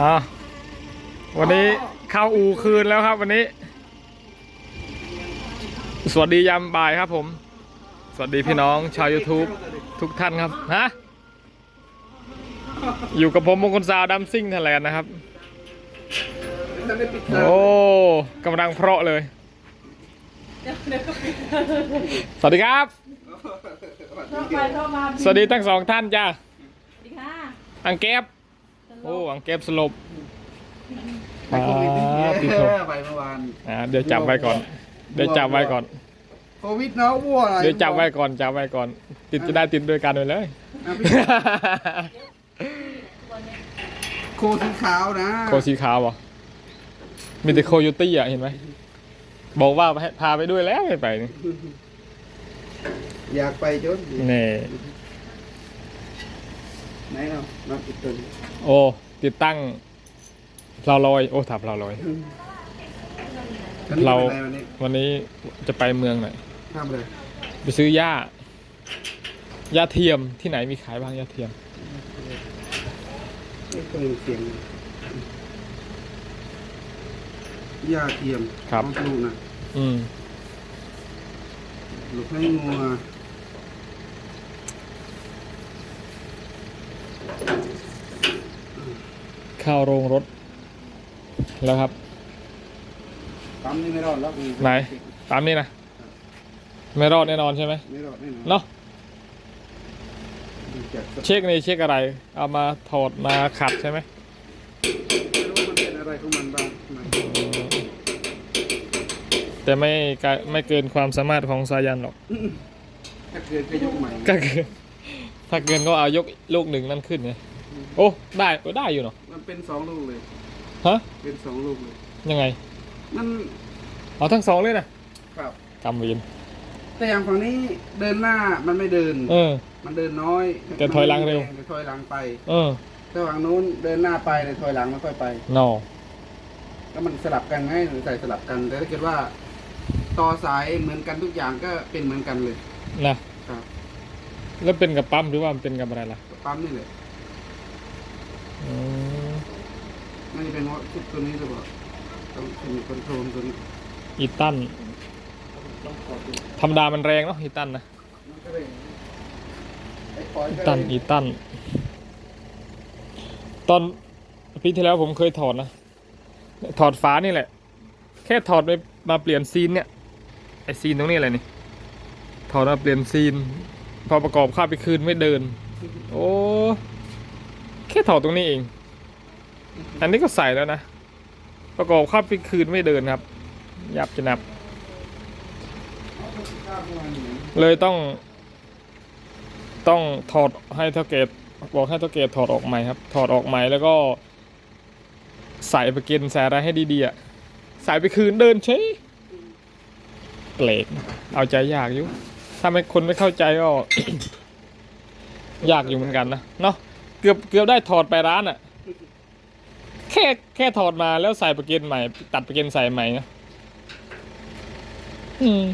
อะวันนี้เข้าอูคืนแล้วครับ วันนี้ สวัสดียามบ่ายครับผม สวัสดีพี่น้องชาว YouTube ทุกท่านครับฮะอยู่กับผมมงคลสาวดัมซิ่งไทยแลนด์นะครับ โอ้กำลังเพราะเลย สวัสดีครับ เข้าไปเข้ามาสวัสดีทั้งสองท่านจ้าสวัสดีค่ะอังเก็บ โอ้อังเก็บสลบไปโควิดนี่อ่าติดเอศพอไปเมื่อวานอ่าเดี๋ยวจับไว้ก่อน เดี๋ยวจับไว้ก่อน โควิดเนาะวัวอะไรเดี๋ยวจับไว้ก่อนจับไว้ก่อน ติดจะได้ติดด้วยกันไปเลย อะพี่โคสีขาวนะโคสีขาวเหรอมีแต่โคโยตี้อะเห็นไหม บอกว่าให้พาไปด้วยแล้วไม่ไปนี่อยากไปจน นี่ ไหนเนาะนับอีกตัวหนึ่งโอ้ติดตั้งเพลาลอย โอ้ถับเพลาลอยตอนนี้เราเป็นอะไรวันนี้วันนี้จะไปเมืองหน่อยทำเลยไปซื้อหญ้าหญ้าเทียมที่ไหนมีขายบ้างหญ้าเทียม ไม่ต้องมีเสียงยาเทียมครับ ของลูกนะอืมลูกให้งัว ข้าโรงรถ แล้วครับ ปั๊มนี่ไม่รอดแล้วไหน ตามนี้นะ ไม่รอดแน่นอนใช่ไหมไม่รอดแน่นอนเนาะดูจากสเช็คนี่เช็คอะไร เอามาถอดมาขัดใช่ไหมไม่รู้มันเป็นอะไรของมันบ้างนะแต่ไม่ไกลไม่เกินความสามารถของสายันหรอก ถ้าเกิดก็ยกใหม่ก็คือ ถ้าเกินก็เอายกลูกหนึ่งนั่นขึ้นไงโอ้ได้โอ้ได้อยู่เนาะมันเป็นสองลูกเลยฮะเป็นสองลูกเลย ยังไง มันเอาทั้งสองเลยนะครับกำเวียนแต่อย่างฝั่งนี้เดินหน้ามันไม่เดิน เออ มันเดินน้อยแต่ถอยหลังเร็วแต่ถอยหลังไป เออแต่ฝั่งนู้นเดินหน้าไปแต่ถอยหลังไม่ค่อยไปนอแล้วมันสลับกันไงหรือใส่สลับกันแต่ถ้าเกิดว่า ต่อสายเหมือนกันทุกอย่างก็เป็นเหมือนกันเลยนะครับ แล้วเป็นกับปั๊มหรือว่ามันเป็นกับอะไรล่ะปั๊มนี่แหละอืมน่าจะเป็นว่าชุดตัวนี้หรือเปล่าต้องเป็นคอนโทรลตัวนี้อีตันต้องขอดูธรรมดามันแรงเนาะอีตันนะมันก็เลยไอ้ปอยอีก็ตันเลยอีตัน ตอนปีที่แล้วผมเคยถอดนะ ถอดฝานี่แหละ แค่ถอดไปมาเปลี่ยนซีนเนี่ยไอซีนตรงนี้อะไรนี่ถอดมาเปลี่ยนซีน พอประกอบข้าไปคืนไม่เดิน โอ้แค่ถอดตรงนี้เอง อันนี้ก็ใส่แล้วนะ ประกอบข้าไปคืนไม่เดินครับ ยับจะนับ เลยต้อง ต้องถอดให้เท่าเกตบอกให้เท่าเกตถอดออกใหม่ครับ ถอดออกใหม่แล้วก็ ใส่ไปกินใส่อะไรให้ดีๆอะใส่ไปคืนเดินเฉยเปลกเอาใจยากอยู่ ถ้าไม่คนไม่เข้าใจก็ ยากอยู่เหมือนกันนะเนาะเกือบเกือบได้ถอดไปร้านอะ แค่แค่ถอดมาแล้วใส่ไปกินใหม่ ตัดไปกินใส่ใหม่นะอืม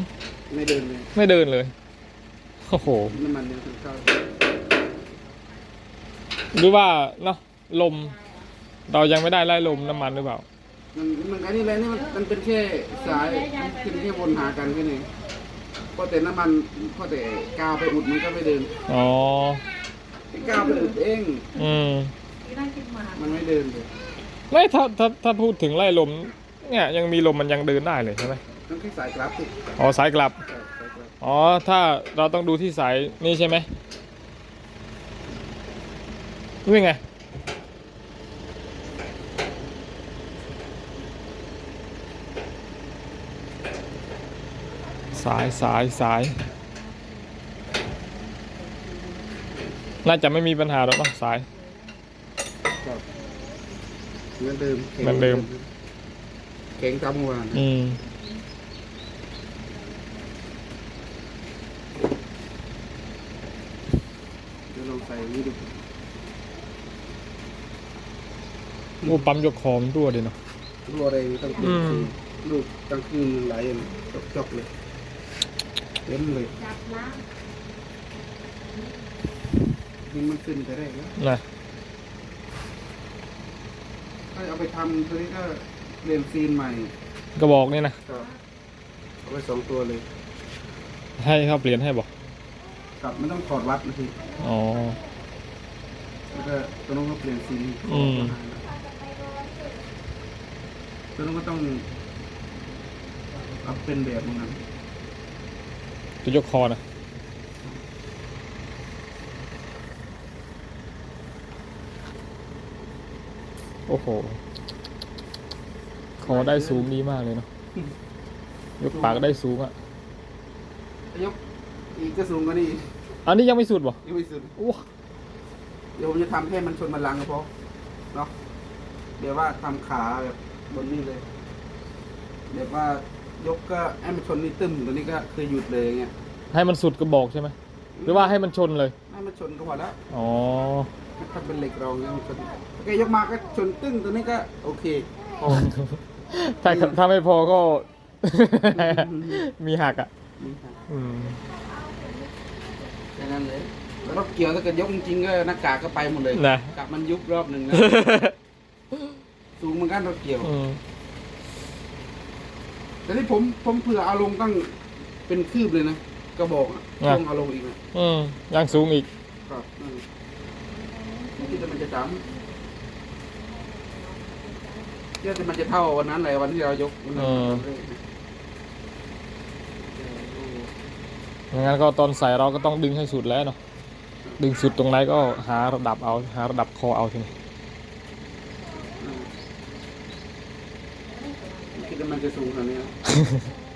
ไม่เดินเลยไม่เดินเลยโอ้โห น้ำมันเนี่ยถึงเข้าหรือว่าเนาะลม เรายังไม่ได้ไล่ลมน้ำมันหรือเปล่า มันมันอันนี้เลยนี่มันมันเป็นแค่สายมันเป็นแค่วนหากันแค่นี้ พอแต่น้ำมันพอแต่กาวไปอุดมันก็ไม่เดินอ๋อ ไอ้กาวไปอุดเอง อืมที่นั่งกินหมามันไม่เดินเลยไม่ถ้าถ้าถ้าพูดถึงไล่ลม เนี่ยยังมีลมมันยังเดินได้เลยใช่ไหมต้องที่สายกราฟสิอ๋อสายกลับ สายสายกราฟอ๋อ ถ้าเราต้องดูที่สายนี่ใช่ไหมนี่ไง สายสายสาย น่าจะไม่มีปัญหาหรอกเนอะสายครับเหมือนเดิมแข็งเหมือนเดิม แข็งตามเมื่อวานอืม เดี๋ยวลองใส่นี่ดูโอ้ปั๊มยกคอมนรั่วดีเนาะ รัวอะไรต้องเปลี่ยนอืมสีลูกกลางคืนไหลจอกจอกๆเลยเต็มเลยจับล้างนี่มันขึ้นไปได้แล้วนะก็เอาไปทำตัวนี้ก็เปลี่ยนซีนใหม่กระบอกนี่นะครับเอาไปสองตัวเลย ให้เขาเปลี่ยนให้บอกครับไม่ต้องถอดวัดนะทีอ๋อแล้วก็ตัวนู้นก็เปลี่ยนซีนอืมตัวนู้นก็ต้องเอาเป็นแบบนั้น จะยกคอนะโอ้โห คอได้สูงดีมากเลยเนาะ ยกปากได้สูงอะถ้ายกอีกก็สูงกว่านี้อีกอันนี้ยังไม่สุดบ่ยังไม่สุด โอ้เดี๋ยวผมจะทำให้มันชนบันลังก์ก็พอเนาะ เดี๋ยวว่าทำขาแบบบนนี้เลย เดี๋ยวว่า ยกก็ให้มันชนนี่ตึมตัวนี้ก็คือหยุดเลยอย่างเงี้ยให้มันสุดกระบอกใช่ไหมหรือว่าให้มันชนเลยให้มันชนก็พอแล้วอ๋อถ้าเป็นเหล็กรองเนี่ยมันชนโอเคยกมาก็ชนตึ้งตัวนี้ก็โอเคพอถ้าถ้าไม่พอก็ มีหักอะนี่ครับอืมแค่นั้นเลยแล้วรถเกี่ยวถ้าเกิดยกจริงๆก็หน้ากากก็ไปหมดเลยนะกลับมันยุบรอบหนึ่งนะสูงเหมือนกันรถเกี่ยวอืม แต่ที่ผมผมเผื่อเอาลงตั้งเป็นคืบเลยนะกระบอกอะช่วงเอาลงอีกนะอืมยังสูงอีก ครับอืมไม่คิดว่ามันจะจำเชื่อว่ามันจะเท่าวันนั้นเลยวันที่เรายกวันนั้นอืมงั้นก็ตอนใส่เราก็ต้องดึงให้สุดแล้วเนาะดึงสุดตรงไหนก็หาระดับเอาหาระดับคอเอาทีนี้ อืมไม่คิดว่ามัน จะสูงขนาดนี้นะ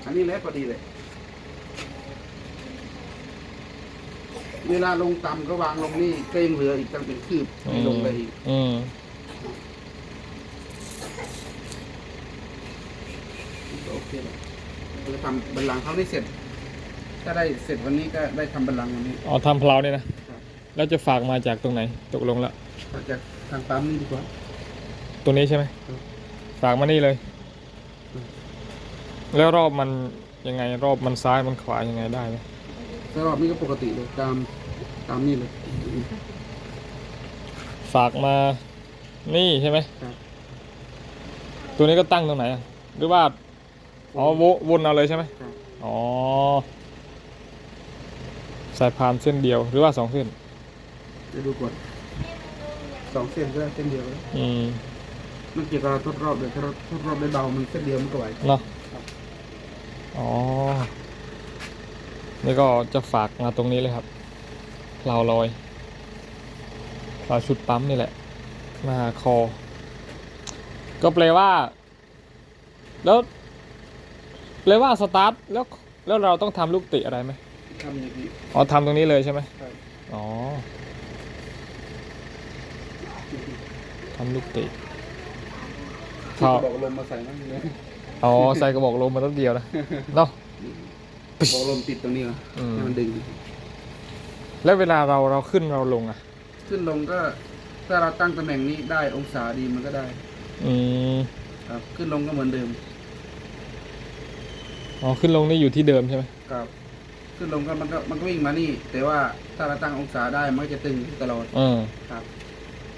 อันนี้แหละพอดีเลย เวลาลงต่ำก็วางลงนี่เกรงเหลืออีกตั้งเป็นคืบให้ลงไปอีกอืมก็โอเคแล้วเราจะทำบันลังก์เขาได้เสร็จ ถ้าได้เสร็จวันนี้ก็ได้ทำบันลังก์วันนี้ อ๋อทำเพลาเนี่ยนะครับแล้วจะฝากมาจากตรงไหน ตกลงแล้วเราจะทางปั๊มนี่ดีกว่า ตรงนี้ใช่ไหมครับฝากมานี่เลยอืม แล้วรอบมันยังไงรอบมันซ้ายมันขวายังไงได้ไหมสำหรับนี่ก็ปกติเลยตามตามนี่เลย ฝากมา นี่ใช่ไหมครับ ตัวนี้ก็ตั้งตรงไหนอะหรือว่าอ๋อววนเอาเลยใช่ไหมครับอ๋อสายพานเส้นเดียวหรือว่าสองเส้น จะดูก่อนสองเส้นก็ได้เส้นเดียวเลยอืมมันเกี่ยวกับเราทดรอบเลยถ้าเราทดรอบได้เบามันเส้นเดียวมันก็ไหวเนาะ ครับอ๋อนี่ก็จะฝากมาตรงนี้เลยครับเราลอยเราชุดปั๊มนี่แหละหน้าคอ ก็แปลว่า แล้วแปลว่าสตาร์ทแล้วแล้วเราต้องทำลูกติอะไรไหมทำอย่างนี้อ๋อทำตรงนี้เลยใช่ไหมครับอ๋อทำลูกติที่เขาบอกลมมาใส่นั่นเลย อ๋อใส่กระบอกลมมาต้นเดียวนะเนาะ บอกลมติดตรงนี้เหรออืม ให้มันดึง แล้วเวลาเราเราขึ้นเราลงอะ ขึ้นลงก็ ถ้าเราตั้งตำแหน่งนี้ได้องศาดีมันก็ได้ อืมครับ ขึ้นลงก็เหมือนเดิมอ๋อขึ้นลงนี่อยู่ที่เดิมใช่ไหมครับ ขึ้นลงก็มันก็มันก็วิ่งมานี่ แต่ว่าถ้าเราตั้งองศาได้มันก็จะตึงตลอดอืม ครับ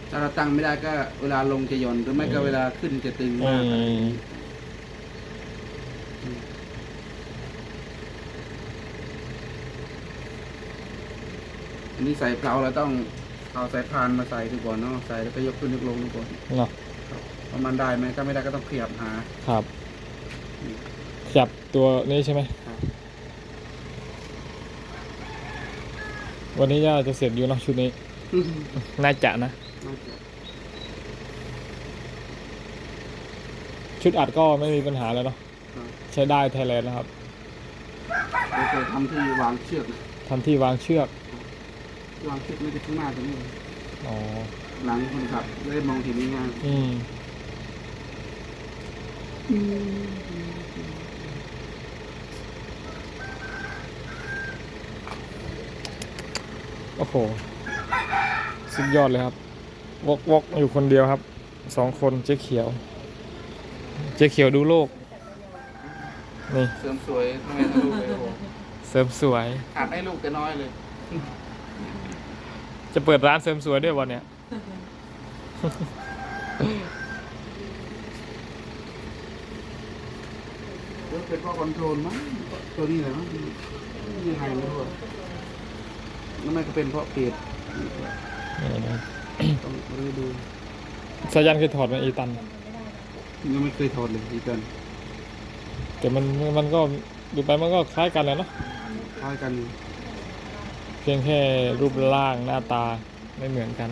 ถ้าเราตั้งไม่ได้ก็เวลาลงจะหย่อนหรือไม่ก็เวลาขึ้นจะตึงมากอืมอัน นี้ใส่เพลาเราต้องเอาสายพานมาใส่ดูก่อนเนาะใส่แล้วก็ยกขึ้นยกลงดูก่อนเนาะว่ามันได้ไหมถ้าไม่ได้ก็ต้องขยับหาครับจับตัวนี้ใช่ไหมครับวันนี้ย่าจะเสร็จอยู่เนาะชุดนี้ น่าจะนะน่าจะชุดอัดก็ไม่มีปัญหาแล้วเนาะครับใช้ได้ไทยแลนด์นะครับเดี๋ยวจะทำที่วางเชือกนะทำที่วางเชือก วางเชือกไม่ได้ข้างหน้าตรงนี้เลยอ๋อ หลังคนขับจะได้มองเห็นง่ายอืม โอ้โห สุดยอดเลยครับ วกวกอยู่คนเดียวครับ สองคนเจ๊เขียว เจ๊เขียวดูโลก นี่ เสริมสวยทำไมให้ลูกเลยโอ้โหเสริมสวย ขาดให้ลูกแต่น้อยเลย จะเปิดร้านเสริมสวยด้วยวันเนี้ยเป็นเพราะคอนโทรลมั้งตัวนี้แหละมั้งยังไงไม่รู้อะแล้วมันก็เป็นเพราะเปียกต้องรีดูสายันเคยถอดไหมอีตัน ยังไม่เคยถอดเลยอีตันแต่มันมันก็ดูไปมันก็คล้ายกันแหละเนาะคล้ายกันอยู่ พียงแค่รูปร่างหน้าตาไม่เหมือนกัน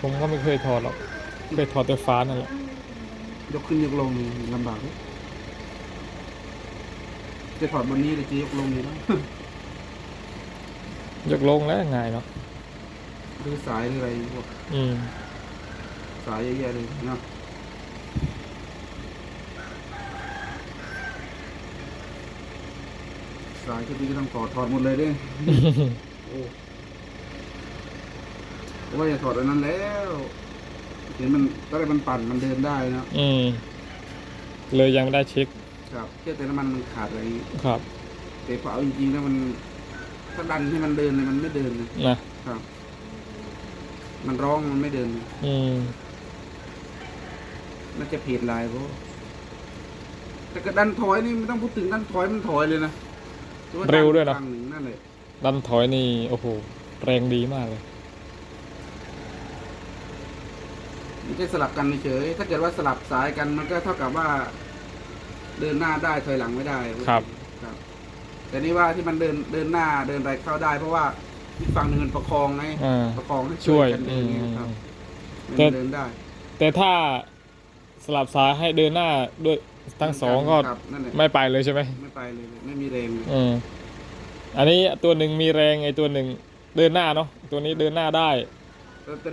ผมก็ไม่เคยถอดหรอกเคยถอดแต่ฟ้านั่นแหละ ยกขึ้นยกลงนี่ลำบากเลยจะถอดบนนี้หรือจะยกลงนี่เนาะยกลงแล้วง่ายเนาะหรือสายหรืออะไรพวกอืม สายเยอะแยะเลยเนาะ สายชุดนี้ก็ต้องถอดถอดหมดเลยเด้โอ้เพราะว่าอย่าถอดอันนั้นแล้วเห็นมันตอนแรกมันปั่นมันเดินได้เนอะอืม เลยยังไม่ได้เช็ค ครับเชื่อแต่น้ำมันมันขาดอะไรอย่างงี้ครับ แต่พอเอาจริงๆแล้วมันถ้าดันให้มันเดินเลยมันไม่เดินเลยนะ ครับ มันร้องมันไม่เดินเลยอืม น่าจะเพจลายเพราะแต่ก็ดันถอยนี่ไม่ต้องพูดถึงดันถอยมันถอยเลยนะแต่า เร็วด้วยเนอะดัฝั่งหนึ่งนั่นแหละดันถอยนี่ โอ้โห แรงดีมากเลยไม่ใช่สลับกันเฉยๆถ้าเกิดว่าสลับสายกันมันก็เท่ากับว่า เดินหน้าได้ถอยหลังไม่ได้ครับครับ แต่นี่ว่าที่มันเดินเดินหน้าเดินอะไรเข้าได้ เพราะว่าอีกฝั่งหนึ่งมันประคองไงอ่าประคองให้ช่วยกันเดิอืนมอย่างเงี้ยครับแต่มันเดินได้ แต่ถ้าสลับซ้ายให้เดินหน้าด้วย ทั้งสองก็ครับนั่นแหละไม่ไปเลยใช่ไหมไม่ไปเลยไม่มีแรงเลยอืมอันนี้ตัวหนึ่งมีแรงไอ้ตัวหนึ่งเดินหน้าเนาะตัวนี้เดินหน้าได้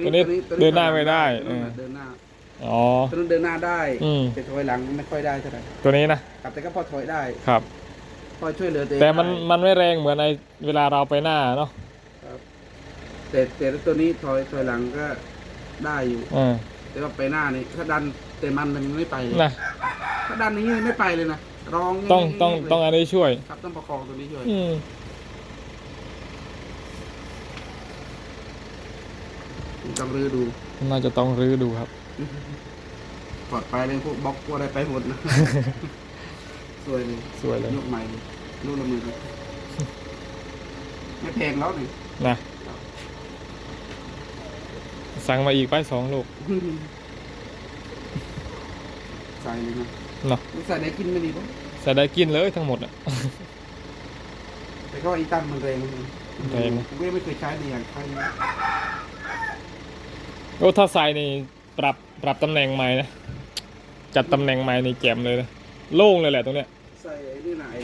ตัวนี้เดินหน้าไม่ได้ตัวนู้นเออ เดินหน้าอ๋อ ตัวนู้นเดินหน้าได้อืม แต่ถอยหลังไม่ค่อยได้เท่าไหร่ตัวนี้นะครับแต่ก็พอถอยได้ครับ พอช่วยเหลือตัวเองแต่มันได้มันไม่แรงเหมือนในเวลาเราไปหน้าเนาะครับแต่แต่ตัวนี้ถอยถอยหลังก็ได้อยู่ อืมแต่ว่าไปหน้านี่ถ้าดัน แต่มันมันไม่ไปเลยนะถ้าดันอย่างนี้ไม่ไปเลยนะร้องต้องแง่ๆต้องเลยต้องอันนี้ช่วย ครับต้องประคองตัวนี้ช่วยอืมต้องรื้อดูน่าจะต้องรื้อดูครับปลอดไปเลยพวกบล็อกพวกอะไรไปหมดนะสวยเลยสวยเลยยกใหม่เลยรูปละหมือไม่แพงแล้วนี่นะสั่งมาอีกไปสองลูก ใส่เลยนะเนาะใส่ไหนกินไม่ดีปะใส่ได้กินเลยทั้งหมดอะ แต่ก็อีตั้มมันแรงนะแรงนะ ผมก็ยังไม่เคยใช้ในอย่างใครนะโอ้ถ้าใส่นี่ปรับปรับตำแหน่งใหม่นะจัดตำแหน่งใหม่นี่แจ่มเลยนะโล่งเลยแหละตรงเนี้ย ใส่ไอ้นี่นะไอ้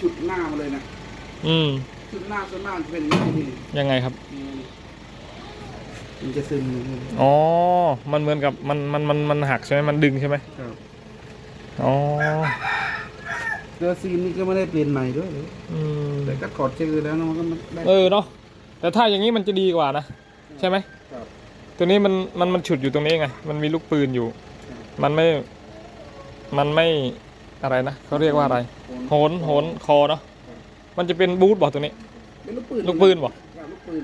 ชุดหน้ามาเลยนะ อืม ชุดหน้าส่วนมากจะเป็นอย่างนี้นี่ยังไงครับ นี่ มันจะซึมอ๋อ มันเหมือนกับมันมันมันมันหักใช่ไหมมันดึงใช่ไหมครับอ๋อเสื้อซีนนี่ก็ไม่ได้เปลี่ยนใหม่ด้วยเลยอืมแต่ก็ถอดชื่อแล้วนะมันก็ไม่ได้เออเนาะแต่ถ้าอย่างนี้มันจะดีกว่านะใช่ไหมครับ ตัวนี้มันมันมันฉุดอยู่ตรงนี้ไง มันมีลูกปืนอยู่ มันไม่ มันไม่อะไรนะเขาเรียกว่าอะไร โหนโหนคอเนาะมันจะเป็นบูทบอกตัวนี้ เป็นลูกปืนลูกปืนบ่ครับลูกปืน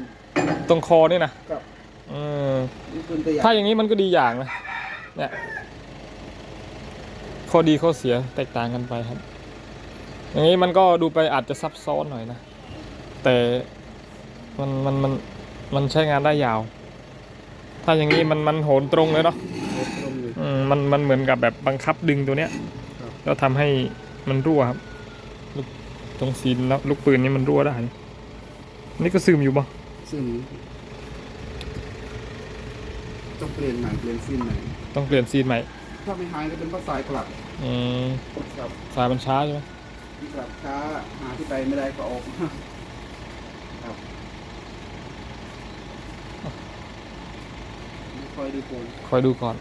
ตรงคอนี่นะครับ เออลูกปืนตัวใหญ่ถ้าอย่างนี้มันก็ดีอย่างนะเนี่ยข้อดีข้อเสียแตกต่างกันไปครับ อย่างนี้มันก็ดูไปอาจจะซับซ้อนหน่อยนะ แต่มันมันมันมันใช้งานได้ยาว ถ้าอย่างนี้มันมันโหนตรงเลยเนาะตรงเลยอืมมันมันเหมือนกับแบบบังคับดึงตัวเนี้ยครับ แล้วทำให้มันรั่วครับลูกตรงซีนแล้วลูกปืนนี่มันรั่วได้ นี่ก็ซึมอยู่บ่ซึ่ง ต้องเปลี่ยนใหม่เปลี่ยนซีนใหม่ต้องเปลี่ยนซีนใหม่ ถ้าไม่หายก็เป็นเพราะสายกลับอืมครับสายมันช้าใช่ไหมที่กลับช้าหาที่ไปไม่ได้ก็ออกครับไม่ค่อยดูโกงคอยดูก่อน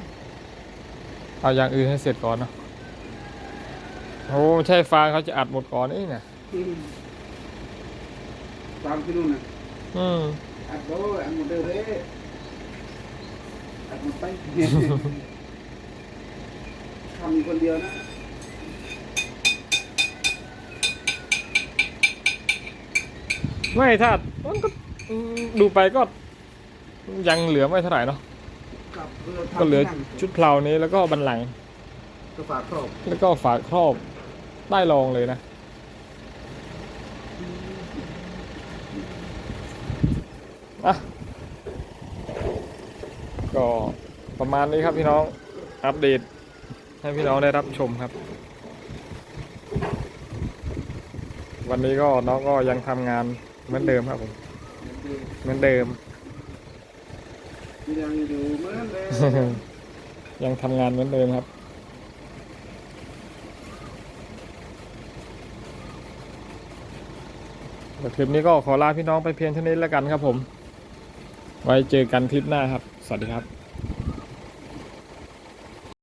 เอาอย่างอื่นให้เสร็จก่อนเนอะโอ้ใช่ฟางเขาจะอัดหมดก่อนนี่เนี่ยอืมตามที่นู่นนะอืมอัดโดยอัดหมดเลยเด้ อัดหมดไป ทำอยู่คนเดียวนะไม่ถ้ามันก็อืมดูไปก็ยังเหลือไม่เท่าไหร่เนาะกับรือทำก็เหลือที่นั่งชุดเพลานี้แล้วก็บันหลัง ก็ฝากครอบ แล้วก็ฝาครอบได้ลองเลยนะอะ ก็ประ มาณนี้ครับพี่น้องอัปเดตให้พี่น้องได้รับชมครับ วันนี้ก็น้องก็ยังทำงานเหมือนเดิมครับผมเหมือนเดิม ยังอยู่เหมือนเดิมยังทำงานเหมือนเดิมครับ คลิปนี้ก็ขอลาพี่น้องไปเพียงเท่านี้แล้วกันครับผม ไว้เจอกันคลิปหน้าครับ สวัสดีครับ